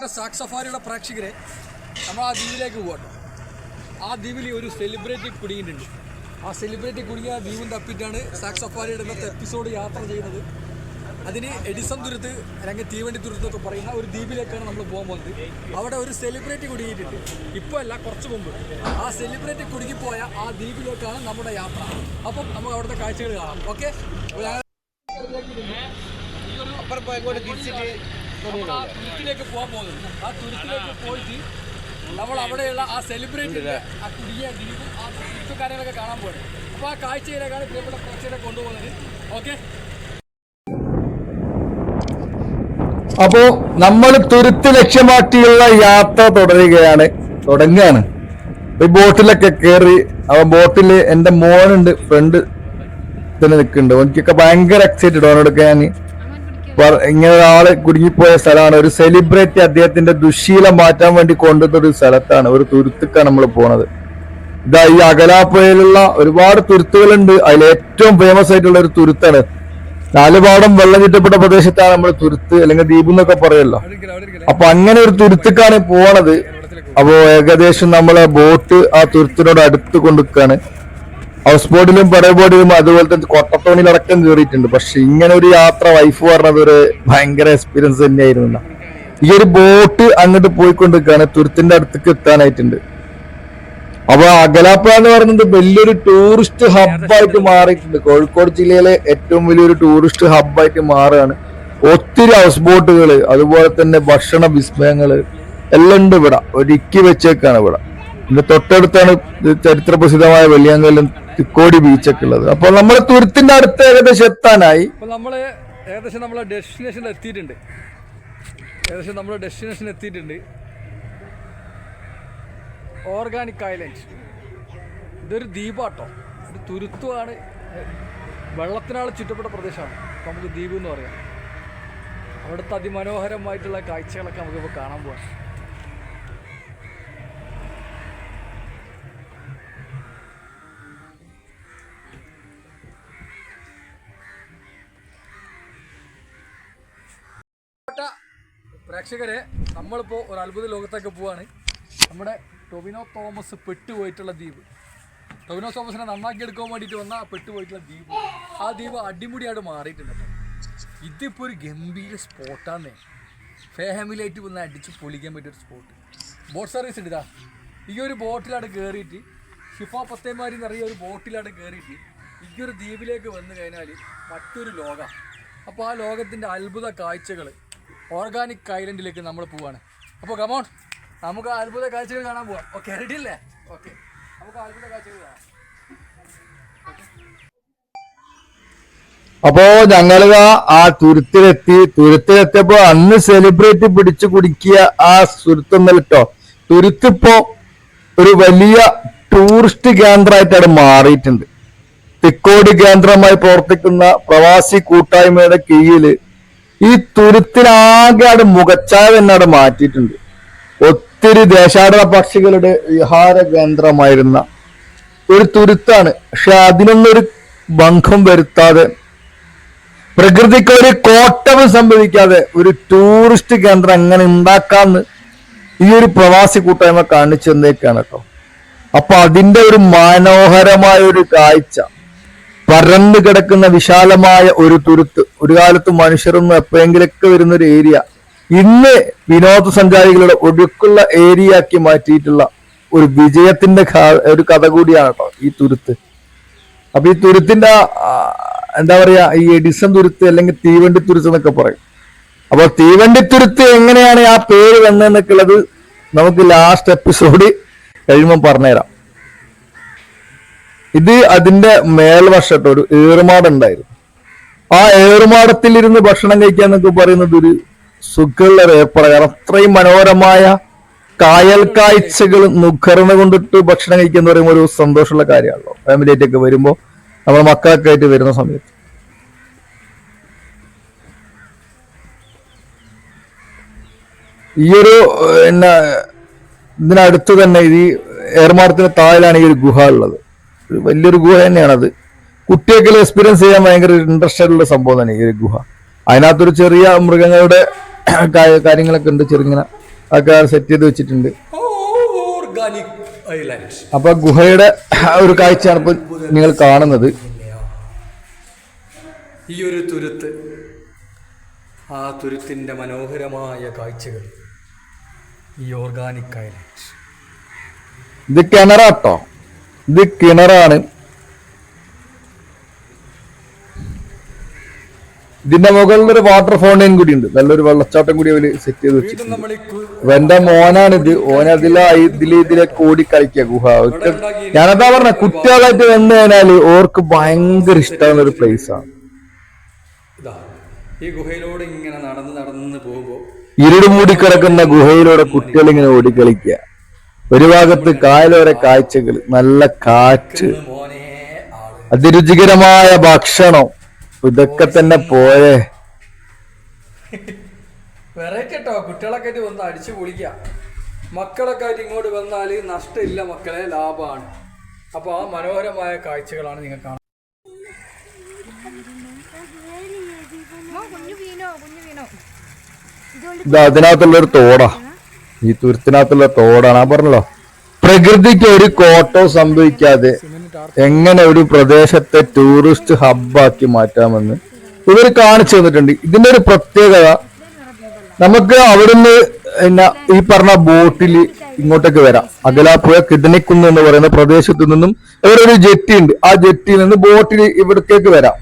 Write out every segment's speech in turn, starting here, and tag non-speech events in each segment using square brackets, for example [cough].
പ്രിയപ്പെട്ട സാക് സഫാരിയുടെ പ്രേക്ഷകരെ നമ്മൾ ആ ദ്വീപിലേക്ക് പോകട്ടോ ആ ദ്വീപിൽ ഒരു സെലിബ്രിറ്റി കുടുങ്ങിയിട്ടുണ്ട്. ആ സെലിബ്രിറ്റി കുടുങ്ങിയ ദ്വീപും തപ്പിട്ടാണ് സാക് സഫാരിയുടെ ഇന്നത്തെ എപ്പിസോഡ് യാത്ര ചെയ്യുന്നത്. അതിന് എഡിസൺ തുരുത്ത് അല്ലെങ്കിൽ തീവണ്ടി തുരുത്ത് എന്നൊക്കെ പറയുന്ന ഒരു ദ്വീപിലേക്കാണ് നമ്മൾ പോകാൻ പോകുന്നത്. അവിടെ ഒരു സെലിബ്രിറ്റി കുടുങ്ങിയിട്ടുണ്ട്. ഇപ്പോൾ അല്ല കുറച്ച് മുമ്പ്. ആ സെലിബ്രിറ്റി കുടുങ്ങിപ്പോയ ആ ദ്വീപിലേക്കാണ് നമ്മുടെ യാത്ര. അപ്പം നമുക്ക് അവിടുത്തെ കാഴ്ചകൾ കാണാം. ഓക്കെ നമ്മൾ പോകാൻ പോകുന്നത് ആ തുരുത്തിലേക്ക് പോയിട്ട് നമ്മൾ അവിടെയുള്ള ആ സെലിബ്രിറ്റിയുടെ ആ കുടിയ ദ്വീപും ആ തുരുത്ത് കാണാൻ പോകുന്നത് അപ്പോൾ ആ കാഴ്ചയിലേക്കാണ് പ്രിയപ്പെട്ട പ്രേക്ഷകരെ കൊണ്ടുപോകുന്നത്. ഓക്കെ? അപ്പോൾ നമ്മൾ തുരുത്ത് ലക്ഷ്യമാക്കിയുള്ള യാത്ര തുടരുകയാണ് തുടങ്ങുകയാണ്. ഈ ബോട്ടിലൊക്കെ കയറി അവൻ ബോട്ടിൽ എന്റെ മോനുണ്ട് ഫ്രണ്ട് തന്നെ നിൽക്കുന്നുണ്ട്. എനിക്കൊക്കെ ഭയങ്കര എക്സൈറ്റഡ് അവനോടൊക്കെ ഞാൻ ഇങ്ങനെ ഒരാൾ കുടുങ്ങിപ്പോയ സ്ഥലമാണ്. ഒരു സെലിബ്രിറ്റി അദ്ദേഹത്തിന്റെ ദുശീലം മാറ്റാൻ വേണ്ടി കൊണ്ടുവന്ന ഒരു സ്ഥലത്താണ്. ഒരു തുരുത്തുക്കാണ് നമ്മൾ പോണത്. ഇതാ ഈ അകലാപ്പുഴയിലുള്ള ഒരുപാട് തുരുത്തുകളുണ്ട്. അതിൽ ഏറ്റവും ഫേമസ് ആയിട്ടുള്ള ഒരു തുരുത്താണ്. നാലുപാടം വെള്ളം ചുറ്റപ്പെട്ട പ്രദേശത്താണ് നമ്മൾ തുരുത്ത് അല്ലെങ്കിൽ ദ്വീപ് എന്നൊക്കെ പറയല്ലോ. അപ്പൊ അങ്ങനെ ഒരു തുരുത്തുക്കാണ് പോണത്. അപ്പോ ഏകദേശം നമ്മളെ ബോട്ട് ആ തുരുത്തിനോട് അടുത്ത് കൊണ്ടുക്കാണ് ഹൗസ് ബോട്ടിലും പെറേ ബോട്ടിലും അതുപോലെ തന്നെ കൊട്ടത്തോണിലടക്കം കയറിയിട്ടുണ്ട് പക്ഷെ ഇങ്ങനെ ഒരു യാത്ര വൈഫ് പറഞ്ഞത് ഒരു ഭയങ്കര എക്സ്പീരിയൻസ് തന്നെയായിരുന്നു. ഈ ഒരു ബോട്ട് അങ്ങോട്ട് പോയിക്കൊണ്ടിരിക്കുകയാണ്. തുരുത്തിന്റെ അടുത്തേക്ക് എത്താനായിട്ടുണ്ട്. അപ്പൊ അകലാപ്പുഴ എന്ന് പറയുന്നത് വലിയൊരു ടൂറിസ്റ്റ് ഹബ്ബായിട്ട് മാറിയിട്ടുണ്ട്. കോഴിക്കോട് ജില്ലയിലെ ഏറ്റവും വലിയൊരു ടൂറിസ്റ്റ് ഹബ്ബായിട്ട് മാറുകയാണ്. ഒത്തിരി ഹൗസ് ബോട്ടുകൾ അതുപോലെ തന്നെ ഭക്ഷണ വിസ്മയങ്ങൾ എല്ലാം ഉണ്ട് ഇവിടെ. ഒരുക്കി വെച്ചേക്കാണ് ഇവിടെ. ഇതിന്റെ തൊട്ടടുത്താണ് ചരിത്ര പ്രസിദ്ധമായ വെള്ളിയാങ്കല്ലും തിക്കോടി ബീച്ചൊക്കെ ഉള്ളത്. അപ്പൊ നമ്മൾ തുരുത്തിന്റെ അടുത്ത് ഏകദേശം എത്താനായി. നമ്മൾ ഏകദേശം നമ്മളെ ഡെസ്റ്റിനേഷനിൽ എത്തിയിട്ടുണ്ട്. ഏകദേശം നമ്മൾ ഡെസ്റ്റിനേഷൻ എത്തിയിട്ടുണ്ട്. ഓർഗാനിക് ഐലൻഡ് ഇതൊരു ദ്വീപാട്ടോ ഒരു തുരുത്തുമാണ് വെള്ളത്തിനാൾ ചുറ്റപ്പെട്ട പ്രദേശമാണ്. നമുക്ക് ദ്വീപ് എന്ന് പറയാം. അവിടുത്തെ അതിമനോഹരമായിട്ടുള്ള കാഴ്ചകളൊക്കെ നമുക്കിപ്പോൾ കാണാൻ പോകാം പ്രേക്ഷകരെ നമ്മളിപ്പോൾ ഒരു അത്ഭുത ലോകത്തേക്ക് പോവാണ്. നമ്മുടെ ടൊവിനോ തോമസ് പെട്ടുപോയിട്ടുള്ള ദ്വീപ്. ടൊവിനോ തോമസിനെ നന്നാക്കി എടുക്കാൻ വേണ്ടിയിട്ട് വന്ന ആ പെട്ടുപോയിട്ടുള്ള ദ്വീപ്. ആ ദ്വീപ് അടിമുടിയായിട്ട് മാറിയിട്ടുണ്ട് ഇതിപ്പോൾ ഒരു ഗംഭീര സ്പോട്ടാണ് ഫാമിലിയായിട്ട് വന്ന് അടിച്ച് പൊളിക്കാൻ പറ്റിയ ഒരു സ്പോട്ട്. ബോട്ട് സർവീസ് ഉണ്ട് ഇതാ. ഈ ഒരു ബോട്ടിലാണ് കയറിയിട്ട് ഷിഫ പത്തേമാരി എന്നറിയ ഒരു ബോട്ടിലാണ് കയറിയിട്ട് ഈ ഒരു ദ്വീപിലേക്ക് വന്നു കഴിഞ്ഞാൽ മറ്റൊരു ലോകം. അപ്പോൾ ആ ലോകത്തിന്റെ അത്ഭുത കാഴ്ചകൾ ഓർഗാനിക് ഐലൻഡിലേക്ക് നമ്മൾ പോവാണ്. അപ്പോൾ കമോൺ നമുക്ക് അത്ഭുത കാഴ്ചകൾ കാണാൻ പോവാം. ഓക്കെ റെഡി അല്ലേ ഓക്കെ നമുക്ക് അത്ഭുത കാഴ്ചകൾ കാണാം. അപ്പോ ഞങ്ങളിതാ ആ തുരുത്തിലെത്തി. തുരുത്തിലെത്തിയപ്പോ അന്ന് സെലിബ്രേറ്റ് പിടിച്ചു കുടിക്കിയ ആ തുരുത്തൊന്നല്ല കേട്ടോ തുരുത്തിപ്പോ ഒരു വലിയ ടൂറിസ്റ്റ് കേന്ദ്രമായിട്ടാണ് മാറിയിട്ടുണ്ട്. തിക്കോട് കേന്ദ്രമായി പ്രവർത്തിക്കുന്ന പ്രവാസി കൂട്ടായ്മയുടെ കീഴിൽ ഈ തുരുത്തിനാകെ അവിടെ മുഖച്ചായ തന്നെ അവിടെ മാറ്റിയിട്ടുണ്ട്. ഒത്തിരി ദേശാടന പക്ഷികളുടെ വിഹാര കേന്ദ്രമായിരുന്ന ഒരു തുരുത്താണ്. പക്ഷെ അതിനൊന്നൊരു ഭംഗം വരുത്താതെ പ്രകൃതിക്ക് ഒരു കോട്ടവും സംഭവിക്കാതെ ഒരു ടൂറിസ്റ്റ് കേന്ദ്രം എങ്ങനെ ഉണ്ടാക്കാന്ന് ഈ ഒരു പ്രവാസി കൂട്ടായ്മ കാണിച്ചു തന്നേക്കാണ് കേട്ടോ. അപ്പൊ അതിന്റെ ഒരു മനോഹരമായ ഒരു കാഴ്ച. പരന്നു കിടക്കുന്ന വിശാലമായ ഒരു തുരുത്ത്. ഒരു കാലത്ത് മനുഷ്യരൊന്നും എപ്പോഴെങ്കിലൊക്കെ വരുന്ന ഒരു ഏരിയ. ഇന്ന് വിനോദസഞ്ചാരികളുടെ ഒടുക്കുള്ള ഏരിയ ആക്കി മാറ്റിയിട്ടുള്ള ഒരു വിജയത്തിന്റെ ഒരു കഥ കൂടിയാണ് കേട്ടോ ഈ തുരുത്ത്. അപ്പൊ ഈ തുരുത്തിന്റെ എന്താ പറയാ ഈ എഡിസൺ തുരുത്ത് അല്ലെങ്കിൽ തീവണ്ടി തുരുത്ത് എന്നൊക്കെ പറയും. അപ്പോൾ തീവണ്ടി തുരുത്ത് എങ്ങനെയാണ് ആ പേര് വന്നതെന്നൊക്കെ ഉള്ളത് നമുക്ക് ലാസ്റ്റ് എപ്പിസോഡ് കഴിയുമ്പോൾ പറഞ്ഞുതരാം. ഇത് അതിന്റെ മേൽവശത്ത് ഒരു ഏറുമാട് ഉണ്ടായിരുന്നു ആ ഏറുമാടത്തിൽ ഇരുന്ന് ഭക്ഷണം കഴിക്കുക എന്നൊക്കെ പറയുന്നത് ഒരു സുഖമുള്ള ഒരു ഏർപ്പാട് അത്രയും മനോഹരമായ കായൽ കാഴ്ചകൾ നുകർന്നു കൊണ്ടിട്ട് ഭക്ഷണം കഴിക്കുക എന്ന് പറയുമ്പോൾ ഒരു സന്തോഷമുള്ള കാര്യമാണല്ലോ. ഫാമിലി ആയിട്ടൊക്കെ വരുമ്പോൾ നമ്മുടെ മക്കളൊക്കെ ആയിട്ട് വരുന്ന സമയത്ത്. ഈ ഒരു ഏഹ്, പിന്നെ ഇതിനടുത്ത് തന്നെ ഈ ഏർമാടത്തിന് താഴിലാണ് ഈ ഒരു ഗുഹ ഉള്ളത്. ഒരു വലിയൊരു ഗുഹ തന്നെയാണത്. കുട്ടിയൊക്കെ എക്സ്പീരിയൻസ് ചെയ്യാൻ ഭയങ്കര ഇൻട്രസ്റ്റഡ് ഉള്ള സംഭവം തന്നെ ഈ ഒരു ഗുഹ. അതിനകത്തൊരു ചെറിയ മൃഗങ്ങളുടെ [clears throat] കാര്യങ്ങളൊക്കെ ഉണ്ട് ചെറുങ്ങനെ. ഒക്കെ സെറ്റ് ചെയ്ത് വെച്ചിട്ടുണ്ട്. അപ്പൊ ഗുഹയുടെ [clears throat] ഒരു കാഴ്ചയാണ് ഇപ്പൊ നിങ്ങൾ കാണുന്നത്. ഈ ഒരു തുരുത്ത് ആ തുരുത്തിന്റെ മനോഹരമായ കാഴ്ചകൾ ഈ ഓർഗാനിക് ഐലൻഡ് ഇത് കിണറാട്ടോ ഇത് കിണറാണ്. ഇതിന്റെ മുകളിൽ ഒരു വാട്ടർ ഫൗണ്ടൈൻ കൂടി ഉണ്ട്. നല്ലൊരു വെള്ളച്ചാട്ടം കൂടി അവർ സെറ്റ് ചെയ്ത് വെച്ചു എന്റെ മോനാണിത് ഓന അതിലെ ഇതിൽ ഇതിലെ ഓടി കളിക്കുക ഗുഹ. ഞാനതാ പറഞ്ഞ കുട്ടികളായിട്ട് വന്നു കഴിഞ്ഞാൽ ഓർക്ക് ഭയങ്കര ഇഷ്ടമുള്ള ഒരു പ്ലേസ് ആണ് ഈ ഗുഹയിലൂടെ ഇങ്ങനെ നടന്ന് നടന്ന് പോകുമ്പോ ഇരുട് മൂടി കിടക്കുന്ന ഗുഹയിലൂടെ കുട്ടികൾ ഇങ്ങനെ ഓടിക്കളിക്കുക ഒരു ഭാഗത്ത് കായലോര കാഴ്ചകൾ നല്ല കാറ്റ്. അതിരുചികരമായ ഭക്ഷണം. ഇതൊക്കെ തന്നെ പോയേ. വെറൈറ്റി കേട്ടോ കുട്ടികളൊക്കെ ആയിട്ട് വന്ന് അടിച്ചു പൊളിക്ക. മക്കളൊക്കെ ആയിട്ട് ഇങ്ങോട്ട് വന്നാൽ നഷ്ടമില്ല മക്കളെ ലാഭമാണ്. അപ്പോൾ ആ മനോഹരമായ കാഴ്ചകളാണ് നിങ്ങൾ കാണുന്നത്. അതിനകത്തുള്ളൊരു കുഞ്ഞു വീണോ കുഞ്ഞു വീണോ ഇത് അതിനകത്തുള്ള ഒരു തോടാ. ഈ തുരുത്തിനകത്തുള്ള തോടാണ്. ആ പറഞ്ഞല്ലോ പ്രകൃതിക്ക് ഒരു കോട്ടോ സംഭവിക്കാതെ എങ്ങനെ ഒരു പ്രദേശത്തെ ടൂറിസ്റ്റ് ഹബ്ബാക്കി മാറ്റാമെന്ന് ഇവർ കാണിച്ചു തന്നിട്ടുണ്ട്. ഇതിന്റെ ഒരു പ്രത്യേകത നമുക്ക് അവിടുന്ന് പിന്നെ ഈ പറഞ്ഞ ബോട്ടിൽ ഇങ്ങോട്ടേക്ക് വരാം. അകലാപ്പുഴ കിഡനിക്കുന്ന് എന്ന് പറയുന്ന പ്രദേശത്തു നിന്നും ഇവരൊരു ജെറ്റി ഉണ്ട് ആ ജെറ്റിയിൽ നിന്ന് ബോട്ടിൽ ഇവിടത്തേക്ക് വരാം.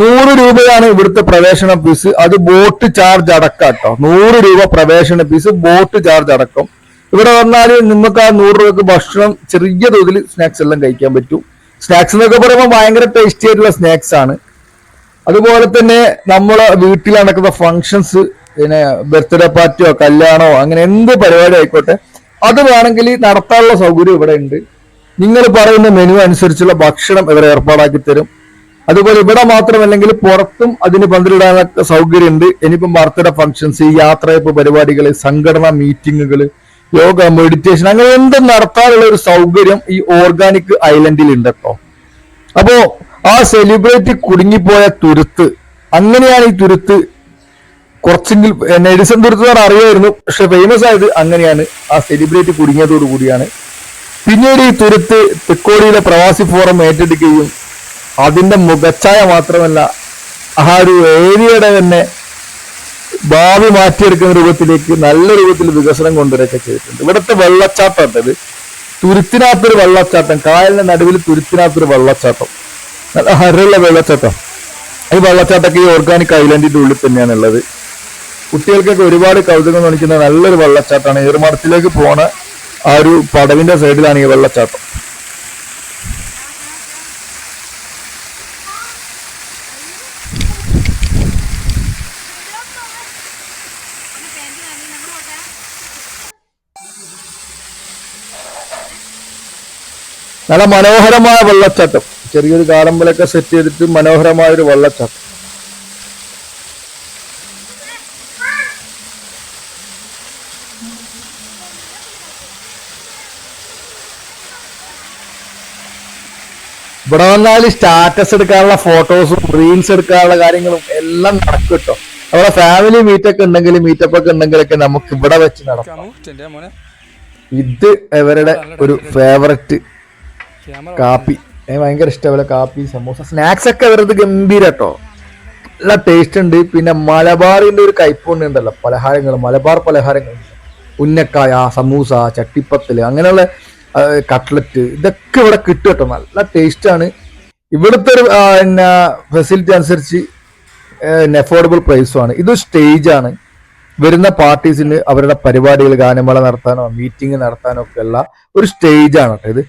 നൂറ് രൂപയാണ് ഇവിടുത്തെ പ്രവേശന ഫീസ് അത് ബോട്ട് ചാർജ് അടക്കം കേട്ടോ നൂറ് രൂപ പ്രവേശന ഫീസ് ബോട്ട് ചാർജ് അടക്കം. ഇവിടെ വന്നാൽ നിങ്ങൾക്ക് ആ നൂറ് രൂപക്ക് ഭക്ഷണം ചെറിയ തോതിൽ സ്നാക്സ് എല്ലാം കഴിക്കാൻ പറ്റും. സ്നാക്സ് എന്നൊക്കെ പറയുമ്പോൾ ഭയങ്കര ടേസ്റ്റി ആയിട്ടുള്ള സ്നാക്സ് ആണ്. അതുപോലെ തന്നെ നമ്മളെ വീട്ടിൽ നടക്കുന്ന ഫങ്ഷൻസ് പിന്നെ ബർത്ത്ഡേ പാർട്ടിയോ കല്യാണോ അങ്ങനെ എന്ത് പരിപാടി ആയിക്കോട്ടെ അത് വേണമെങ്കിൽ നടത്താനുള്ള സൗകര്യം ഇവിടെ ഉണ്ട്. നിങ്ങൾ പറയുന്ന മെനു അനുസരിച്ചുള്ള ഭക്ഷണം ഇവർ ഏർപ്പാടാക്കി തരും. അതുപോലെ ഇവിടെ മാത്രമല്ലെങ്കിൽ പുറത്തും അതിന് പന്തിലിടാനൊക്കെ സൗകര്യമുണ്ട്. ഇനിയിപ്പം ബർത്ത്ഡേ ഫംഗ്ഷൻസ് യാത്രയപ്പ് പരിപാടികൾ സംഘടനാ മീറ്റിങ്ങുകൾ യോഗ മെഡിറ്റേഷൻ അങ്ങനെ എന്തും നടത്താനുള്ള ഒരു സൗകര്യം ഈ ഓർഗാനിക് ഐലൻഡിൽ ഉണ്ട് കേട്ടോ അപ്പോ ആ സെലിബ്രിറ്റി കുടുങ്ങിപ്പോയ തുരുത്ത് അങ്ങനെയാണ് ഈ തുരുത്ത് കുറച്ചെങ്കിൽ നെഡിസൺ തുരുത്ത് എന്ന് അറിയായിരുന്നു പക്ഷെ ഫേമസ് ആയത് അങ്ങനെയാണ്. ആ സെലിബ്രിറ്റി കുടുങ്ങിയതോടു കൂടിയാണ് പിന്നീട് ഈ തുരുത്ത് തെക്കോടിയിലെ പ്രവാസി ഫോറം ഏറ്റെടുക്കുകയും അതിന്റെ മുഖച്ഛായ മാത്രമല്ല ആ ഒരു ഏരിയയുടെ തന്നെ ഭാവി മാറ്റിയെടുക്കുന്ന രൂപത്തിലേക്ക് നല്ല രൂപത്തിൽ വികസനം കൊണ്ടുവരൊക്കെ ചെയ്തിട്ടുണ്ട്. ഇവിടുത്തെ വെള്ളച്ചാട്ടം ഇത് തുരുത്തിനകത്തൊരു വെള്ളച്ചാട്ടം കായലിന്റെ നടുവിൽ തുരുത്തിനകത്തൊരു വെള്ളച്ചാട്ടം. നല്ല ഹരുള്ള വെള്ളച്ചാട്ടം. ഈ വെള്ളച്ചാട്ടമൊക്കെ ഈ ഓർഗാനിക് ഐലൻഡിന്റെ ഉള്ളിൽ തന്നെയാണ് ഉള്ളത്. കുട്ടികൾക്കൊക്കെ ഒരുപാട് കൗതുകം കാണിക്കുന്ന നല്ലൊരു വെള്ളച്ചാട്ടമാണ്. ഏറുമാടത്തിലേക്ക് പോണ ആ ഒരു പടവിന്റെ സൈഡിലാണ് ഈ വെള്ളച്ചാട്ടം. നല്ല മനോഹരമായ വെള്ളച്ചാട്ടം. ചെറിയൊരു കാടമ്പലൊക്കെ സെറ്റ് ചെയ്തിട്ട് മനോഹരമായ ഒരു വെള്ളച്ചാട്ടം. ഇവിടെ വന്നാൽ സ്റ്റാറ്റസ് എടുക്കാനുള്ള ഫോട്ടോസും റീൽസ് എടുക്കാനുള്ള കാര്യങ്ങളും എല്ലാം നടക്കും കേട്ടോ. അവിടെ ഫാമിലി മീറ്റൊക്കെ ഉണ്ടെങ്കിൽ മീറ്റപ്പ് ഒക്കെ ഉണ്ടെങ്കിലൊക്കെ നമുക്ക് ഇവിടെ വെച്ച് നടക്കാം ഇത് ഇവരുടെ ഒരു ഫേവററ്റ് കാപ്പി. എനിക്ക് ഭയങ്കര ഇഷ്ടമല്ല കാപ്പി സമോസ സ്നാക്സ് ഒക്കെ വരുന്നത് ഗംഭീര കേട്ടോ നല്ല ടേസ്റ്റ് ഉണ്ട്. പിന്നെ മലബാറിന്റെ ഒരു കയ്പുണ്ട് ഉണ്ടല്ലോ. പലഹാരങ്ങൾ മലബാർ പലഹാരങ്ങൾ. ഉന്നക്കായ സമൂസ ചട്ടിപ്പത്തൽ അങ്ങനെയുള്ള കട്ട്ലറ്റ് ഇതൊക്കെ ഇവിടെ കിട്ടും കേട്ടോ. നല്ല ടേസ്റ്റ് ആണ്. ഇവിടുത്തെ ഒരു പിന്നെ ഫെസിലിറ്റി അനുസരിച്ച് അഫോർഡബിൾ പ്രൈസും ആണ്. ഇത് സ്റ്റേജ് ആണ്. വരുന്ന പാർട്ടീസിന് അവരുടെ പരിപാടികൾ ഗാനമേള നടത്താനോ മീറ്റിംഗ് നടത്താനോ ഒക്കെ ഉള്ള ഒരു സ്റ്റേജ് ആണ് കേട്ടോ ഇത്.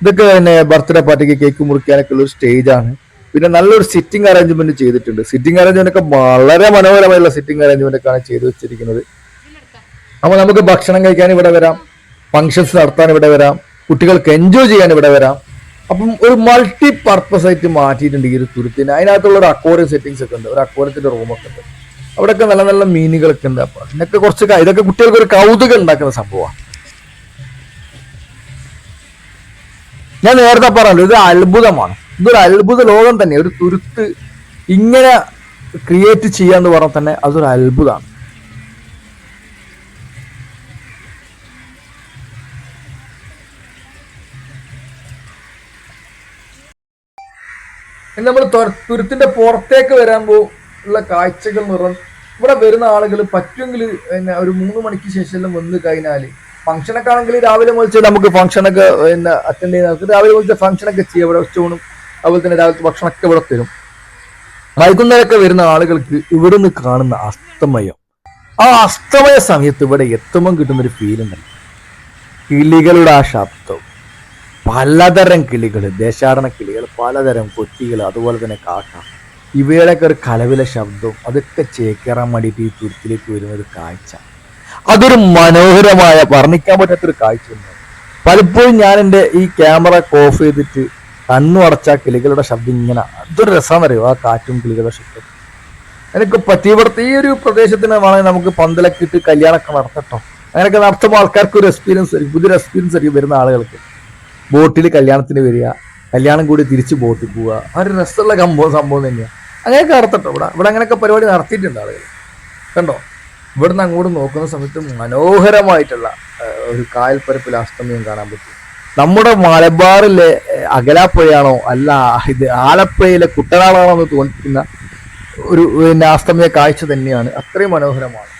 ഇതൊക്കെ തന്നെ ബർത്ത്ഡേ പാർട്ടിക്ക് കേക്ക് മുറിക്കാനൊക്കെ ഉള്ള ഒരു സ്റ്റേജ് ആണ് പിന്നെ നല്ലൊരു സിറ്റിംഗ് അറേഞ്ച്മെന്റ് ചെയ്തിട്ടുണ്ട്. സിറ്റിംഗ് അറേഞ്ച്മെന്റ് ഒക്കെ വളരെ മനോഹരമായുള്ള സിറ്റിംഗ് അറേഞ്ച്മെന്റ് ഒക്കെയാണ് ചെയ്തു വെച്ചിരിക്കുന്നത്. അപ്പോൾ നമുക്ക് ഭക്ഷണം കഴിക്കാൻ ഇവിടെ വരാം. ഫങ്ഷൻസ് നടത്താൻ ഇവിടെ വരാം. കുട്ടികൾക്ക് എൻജോയ് ചെയ്യാൻ ഇവിടെ വരാം. അപ്പം ഒരു മൾട്ടി പർപ്പസ് ആയിട്ട് മാറ്റിയിട്ടുണ്ട് ഈ ഒരു തുരുത്തിന്. അതിനകത്തുള്ള ഒരു അക്വോറിയം സെറ്റിംഗ്സ് ഒക്കെ ഉണ്ട്. ഒരു അക്വോറിയത്തിന്റെ റൂമൊക്കെ ഉണ്ട്. അവിടെയൊക്കെ നല്ല നല്ല മീനുകളൊക്കെ ഉണ്ട്. അപ്പൊ അതിനൊക്കെ കുറച്ച് ഇതൊക്കെ കുട്ടികൾക്ക് ഒരു കൗതുകം ഉണ്ടാക്കുന്ന സംഭവമാണ്. ഞാൻ നേരത്തെ പറഞ്ഞല്ലോ ഇത് അത്ഭുതമാണ്. ഇതൊരു അത്ഭുത ലോകം തന്നെ. ഒരു തുരുത്ത് ഇങ്ങനെ ക്രിയേറ്റ് ചെയ്യാന്ന് പറഞ്ഞാൽ തന്നെ അതൊരു അത്ഭുതമാണ് ഇനി നമ്മൾ തുരുത്തിന്റെ പുറത്തേക്ക് വരാൻ പോകുന്ന കാഴ്ചകൾ എന്ന് ഇവിടെ വരുന്ന ആളുകൾ പറ്റുമെങ്കിൽ പിന്നെ ഒരു മൂന്ന് മണിക്ക് ശേഷം വന്നു കഴിഞ്ഞാൽ ഫംഗ്ഷനൊക്കെ ആണെങ്കിൽ രാവിലെ മുതൽ നമുക്ക് ഫംഗ്ഷനൊക്കെ പിന്നെ അറ്റൻഡ് ചെയ്യുന്ന നമുക്ക് രാവിലെ മുതൽ ഫംഗ്ഷനൊക്കെ ചെയ്യാം. ഇവിടെ ഉച്ചൂണും അതുപോലെ തന്നെ രാവിലത്തെ ഭക്ഷണമൊക്കെ ഇവിടെ തരും. വൈകുന്നേരമൊക്കെ വരുന്ന ആളുകൾക്ക് ഇവിടുന്ന് കാണുന്ന അസ്തമയം. ആ അസ്തമയ സമയത്ത് ഇവിടെ എത്തുമ്പം കിട്ടുന്നൊരു ഫീലുണ്ട് കിളികളുടെ ആ ശബ്ദം. പലതരം കിളികൾ ദേശാടന കിളികൾ പലതരം കൊത്തികൾ അതുപോലെ തന്നെ കാക്ക ഇവയുടെയൊക്കെ ഒരു കലവിലെ ശബ്ദവും അതൊക്കെ ചേക്കേറാൻ വേണ്ടിയിട്ട് ഈ തുരുത്തിലേക്ക് വരുന്ന ഒരു കാഴ്ച. അതൊരു മനോഹരമായ വർണിക്കാൻ പറ്റാത്തൊരു കാഴ്ച പലപ്പോഴും ഞാൻ എന്റെ ഈ ക്യാമറ ഓഫ് ചെയ്തിട്ട് കണ്ണു അടച്ച കിളികളുടെ ശബ്ദം ഇങ്ങനെ അതൊരു രസമാണെന്നറിയോ ആ കാറ്റും കിളികളുടെ ശബ്ദം. എനിക്ക് പറ്റി ഇവിടുത്തെ ഈ ഒരു പ്രദേശത്തിന് വേണമെങ്കിൽ നമുക്ക് പന്തലൊക്കെ ഇട്ട് കല്യാണമൊക്കെ നടത്തട്ടോ. അങ്ങനെയൊക്കെ നടത്തുമ്പോൾ ആൾക്കാർക്ക് ഒരു എക്സ്പീരിയൻസ് ആയിരിക്കും പുതിയൊരു എക്സ്പീരിയൻസ് ആയിരിക്കും വരുന്ന ആളുകൾക്ക്. ബോട്ടിൽ കല്യാണത്തിന് വരിക കല്യാണം കൂടി തിരിച്ച് ബോട്ടിൽ പോവുക. ആ ഒരു രസമുള്ള സംഭവം സംഭവം തന്നെയാണ് അങ്ങനെയൊക്കെ നടത്തട്ടോ ഇവിടെ. ഇവിടെ അങ്ങനെയൊക്കെ പരിപാടി നടത്തിയിട്ടുണ്ട് ആളുകൾ. കണ്ടോ? ഇവിടുന്ന് അങ്ങോട്ട് നോക്കുന്ന സമയത്ത് മനോഹരമായിട്ടുള്ള ഒരു കായൽപ്പരപ്പിൽ അസ്തമയം കാണാൻ പറ്റും. നമ്മുടെ മലബാറിലെ അകലാപ്പുഴയാണോ അല്ല ഇത് ആലപ്പുഴയിലെ കുട്ടനാടാണോ എന്ന് തോന്നിക്കുന്ന ഒരു പിന്നെ അസ്തമയ കാഴ്ച തന്നെയാണ്. അത്രയും മനോഹരമാണ്.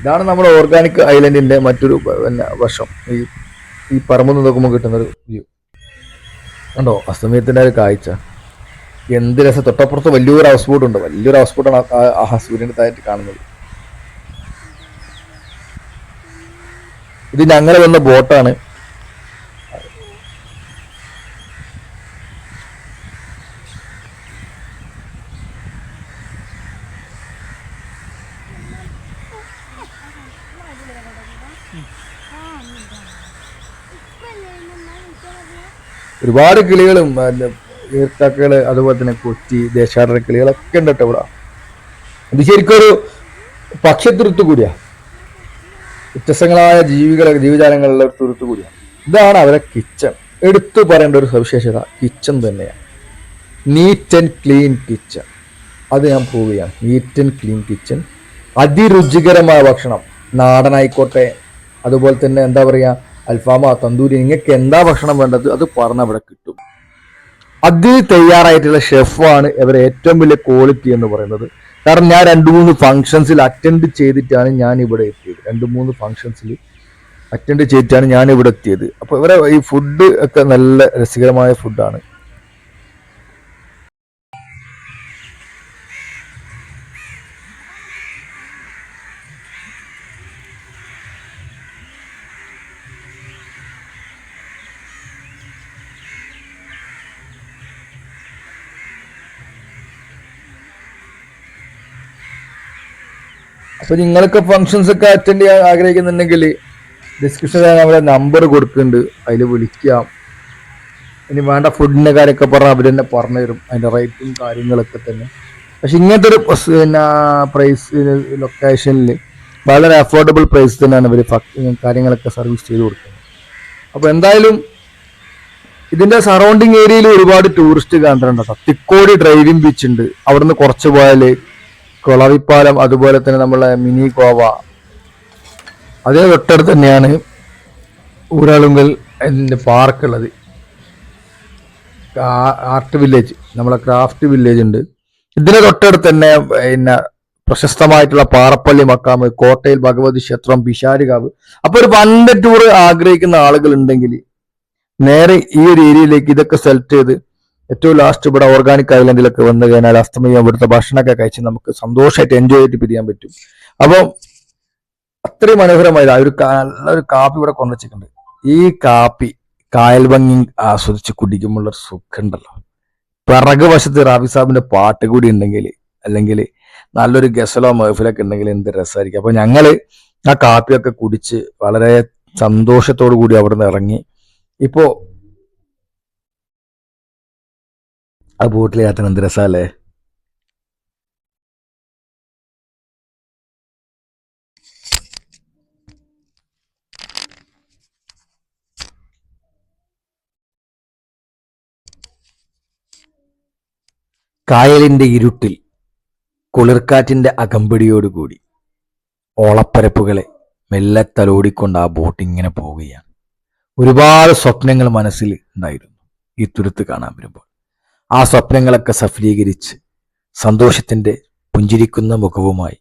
ഇതാണ് നമ്മുടെ ഓർഗാനിക് ഐലൻഡിന്റെ മറ്റൊരു പിന്നെ വശം. ഈ ഈ പറമ്പ് നോക്കുമ്പോൾ കിട്ടുന്ന ഒരു വ്യൂ ഉണ്ടോ അസ്തമയത്തിന്റെ ഒരു കാഴ്ച. എന്ത് രസം. തൊട്ടപ്പുറത്ത് വലിയൊരു ഹൗസ് ബോട്ട് ഉണ്ട്. വലിയൊരു ഹൗസ് ബോട്ടാണ് ആ- സൂര്യന്റെ താഴത്ത് കാണുന്നത്. ഇത് ഞങ്ങൾ വന്ന ബോട്ടാണ്. ഒരുപാട് കിളികളും ഈർക്കാക്കൾ അതുപോലെ തന്നെ കൊച്ചി ദേശാടന കിളികളൊക്കെ ഉണ്ട് കേട്ടോ ഇവിടെ. ഇത് ശരിക്കും ഒരു പക്ഷിത്തുരുത്ത് കൂടിയാ. വ്യത്യസ്തങ്ങളായ ജീവികളെ ജീവജാലങ്ങളുള്ള ഒരു തുരുത്ത് കൂടിയാണ് ഇതാണ് അവരെ കിച്ചൺ. എടുത്തു പറയേണ്ട ഒരു സവിശേഷത കിച്ചൺ തന്നെയാണ്. നീറ്റ് ആൻഡ് ക്ലീൻ കിച്ചൺ അത് ഞാൻ പ്രൂവ് ചെയ്യാം നീറ്റ് ആൻഡ് ക്ലീൻ കിച്ചൺ അതിരുചികരമായ ഭക്ഷണം. നാടനായിക്കോട്ടെ. അതുപോലെ തന്നെ എന്താ പറയുക അൽഫാമ തന്തൂരി നിങ്ങൾക്ക് എന്താ ഭക്ഷണം വേണ്ടത് അത് പറഞ്ഞ അവിടെ കിട്ടും. അതിൽ തയ്യാറായിട്ടുള്ള ഷെഫാണ് ഇവരെ ഏറ്റവും വലിയ ക്വാളിറ്റി എന്ന് പറയുന്നത്. കാരണം ഞാൻ രണ്ട് മൂന്ന് ഫങ്ഷൻസിൽ അറ്റൻഡ് ചെയ്തിട്ടാണ് ഞാൻ ഇവിടെ എത്തിയത്. രണ്ട് മൂന്ന് ഫങ്ഷൻസിൽ അറ്റൻഡ് ചെയ്തിട്ടാണ് ഞാൻ ഇവിടെ എത്തിയത്. അപ്പോൾ ഇവരെ ഈ ഫുഡ് ഒക്കെ നല്ല രസകരമായ ഫുഡാണ് അപ്പൊ നിങ്ങളൊക്കെ ഫംഗ്ഷൻസ് ഒക്കെ അറ്റൻഡ് ചെയ്യാൻ ആഗ്രഹിക്കുന്നുണ്ടെങ്കിൽ ഡിസ്ക്രിപ്ഷനിൽ നമ്മുടെ നമ്പർ കൊടുക്കുന്നുണ്ട്. അതിൽ വിളിക്കാം. ഇനി വേണ്ട ഫുഡിന്റെ കാര്യമൊക്കെ പറഞ്ഞാൽ അവർ തന്നെ പറഞ്ഞു തരും അതിന്റെ റേറ്റും കാര്യങ്ങളൊക്കെ തന്നെ. പക്ഷെ ഇങ്ങനത്തെ ഒരു പിന്നെ പ്രൈസ് ലൊക്കേഷനിൽ വളരെ അഫോർഡബിൾ പ്രൈസ് തന്നെയാണ് ഇവർ കാര്യങ്ങളൊക്കെ സർവീസ് ചെയ്ത് കൊടുക്കുന്നത്. അപ്പോൾ എന്തായാലും ഇതിന്റെ സറൗണ്ടിങ് ഏരിയയിൽ ഒരുപാട് ടൂറിസ്റ്റ് കണ്ടിട്ടുണ്ട് തിക്കോടി ഡ്രൈവിംഗ് ബീച്ച് ഉണ്ട്. അവിടുന്ന് കുറച്ച് പോയാൽ കുളവിപ്പാലം അതുപോലെ തന്നെ നമ്മളെ മിനി ഗോവ. അതേ തൊട്ടടുത്ത് തന്നെയാണ് ഊരാളുങ്കൽ പാർക്ക് ഉള്ളത് ആർട്ട് വില്ലേജ് നമ്മളെ ക്രാഫ്റ്റ് വില്ലേജ് ഉണ്ട്. ഇതിന് തൊട്ടടുത്ത് തന്നെ പിന്നെ പ്രശസ്തമായിട്ടുള്ള പാറപ്പള്ളി മക്കാമ് കോട്ടയിൽ ഭഗവതി ക്ഷേത്രം പിഷാരികാവ് അപ്പോൾ ഒരു വൺ ടൂർ ആഗ്രഹിക്കുന്ന ആളുകൾ ഉണ്ടെങ്കിൽ നേരെ ഈ ഒരു ഏരിയയിലേക്ക് ഇതൊക്കെ സെലക്ട് ചെയ്ത് ഏറ്റവും ലാസ്റ്റ് ഇവിടെ ഓർഗാനിക് ഐലൻഡിലൊക്കെ വന്നു കഴിഞ്ഞാൽ അസ്തമയം ഇവിടുത്തെ ഭക്ഷണമൊക്കെ കഴിച്ച് നമുക്ക് സന്തോഷമായിട്ട് എൻജോയ് ചെയ്തിട്ട് പിരിയാൻ പറ്റും. അപ്പോൾ അത്രയും മനോഹരമായത് ആ ഒരു നല്ലൊരു കാപ്പി ഇവിടെ കൊണ്ടുവച്ചിട്ടുണ്ട് ഈ കാപ്പി കായൽ ഭംഗി ആസ്വദിച്ച് കുടിക്കുമ്പോൾ സുഖമുണ്ടല്ലോ. പിറകു വശത്ത് റാഫി സാബിന്റെ പാട്ട് കൂടി ഉണ്ടെങ്കിൽ അല്ലെങ്കിൽ നല്ലൊരു ഗസലോ മഹഫിലൊക്കെ ഉണ്ടെങ്കിൽ എന്ത് രസമായിരിക്കും. അപ്പൊ ഞങ്ങൾ ആ കാപ്പിയൊക്കെ കുടിച്ച് വളരെ സന്തോഷത്തോടു കൂടി അവിടെ നിന്ന് ഇറങ്ങി. ഇപ്പോ ആ ബോട്ടിൽ യാത്ര എന്ത് രസമല്ലേ കായലിന്റെ ഇരുട്ടിൽ കുളിർക്കാറ്റിന്റെ അകമ്പടിയോടുകൂടി ഓളപ്പരപ്പുകളെ മെല്ലെ തലോടിക്കൊണ്ട് ആ ബോട്ട് ഇങ്ങനെ പോവുകയാണ്. ഒരുപാട് സ്വപ്നങ്ങൾ മനസ്സിൽ ഉണ്ടായിരുന്നു. ഈ തുരുത്ത് കാണാൻ വരുമ്പോൾ. ആ സ്വപ്നങ്ങളൊക്കെ സഫലീകരിച്ച് സന്തോഷത്തിന്റെ പുഞ്ചിരിക്കുന്ന മുഖവുമായി